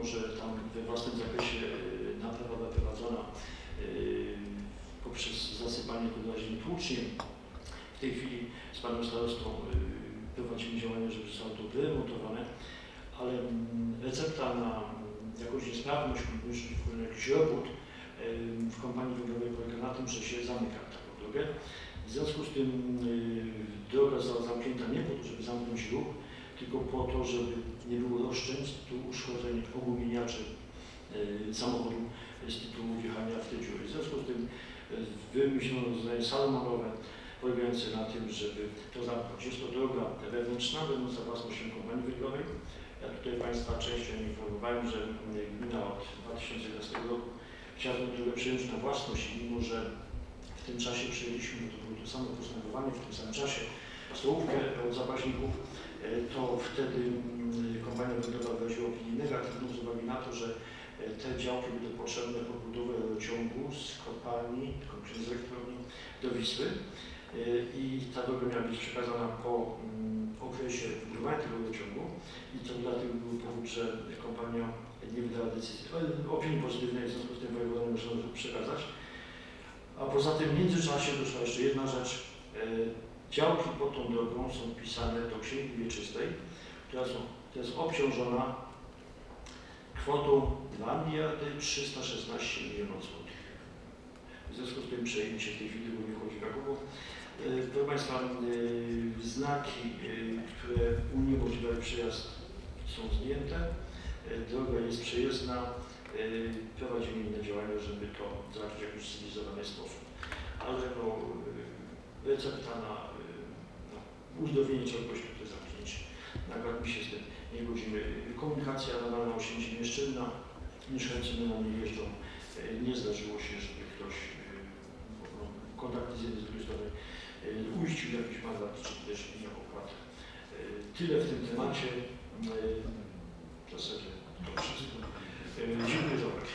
mimo że tam we własnym zakresie y, naprawa prowadzona y, poprzez zasypanie podłazień tłuczniem, w tej chwili z panem starostą y, prowadzimy działania, żeby zostało to wyremontowane, ale mm, recepta na mm, jakąś niesprawność bądź jakiś robót w kompanii węglowej polega na tym, że się zamyka taką drogę. W związku z tym droga została zamknięta nie po to, żeby zamknąć ruch, tylko po to, żeby nie było uszkodzeń, ogumieniaczy y, samochodu z tytułu wjechania w te dziury. W związku z tym y, wymyślono rozwiązanie salomonowe, polegające na tym, żeby to zamknąć. Jest to droga wewnętrzna, będąca własnością kompanii węglowej. Ja tutaj Państwa częścią informowałem, że y, gmina od 2011 roku chciała tę drogę przejąć na własność mimo, że w tym czasie przyjęliśmy, to było to samo postępowanie, w tym samym czasie stołówkę od zapaśników, to wtedy mm, kompania węglowa wyraziła opinię na to, że e, te działki będą potrzebne pod budowę ciągu z kopalni, z elektrowni do Wisły E, i ta droga miała być przekazana po mm, okresie budowania tego ciągu i to dlatego był powód, że kompania nie wydała decyzji, opinii pozytywnej, w związku z tym wojewoda musiał przekazać. A poza tym w międzyczasie doszła jeszcze jedna rzecz. E, Działki pod tą drogą są wpisane do księgi wieczystej, która jest obciążona kwotą 2 miliardy 316 milionów złotych. W związku z tym przejęcie w tej chwili głównie chodzi Krakowo. E, Proszę Państwa, e, znaki, e, które uniemożliwiają przejazd są zdjęte. Droga jest przejezdna. Prowadzimy inne działania, żeby to załatwić w jakiś cywilizowany sposób. Ale no, recepta na no, uzdrowienie czegoś. Akurat my się z tym nie godzimy. Komunikacja nadal na osiągnięcie mieszczynna. Mieszkańcy na nie jeżdżą. E, Nie zdarzyło się, żeby ktoś e, no, kontakty z jednej z drugiej strony e, uiścił jakiś mandat, czy też inną opłatę. E, Tyle w tym temacie. W zasadzie to wszystko. Dziękuję za uwagę.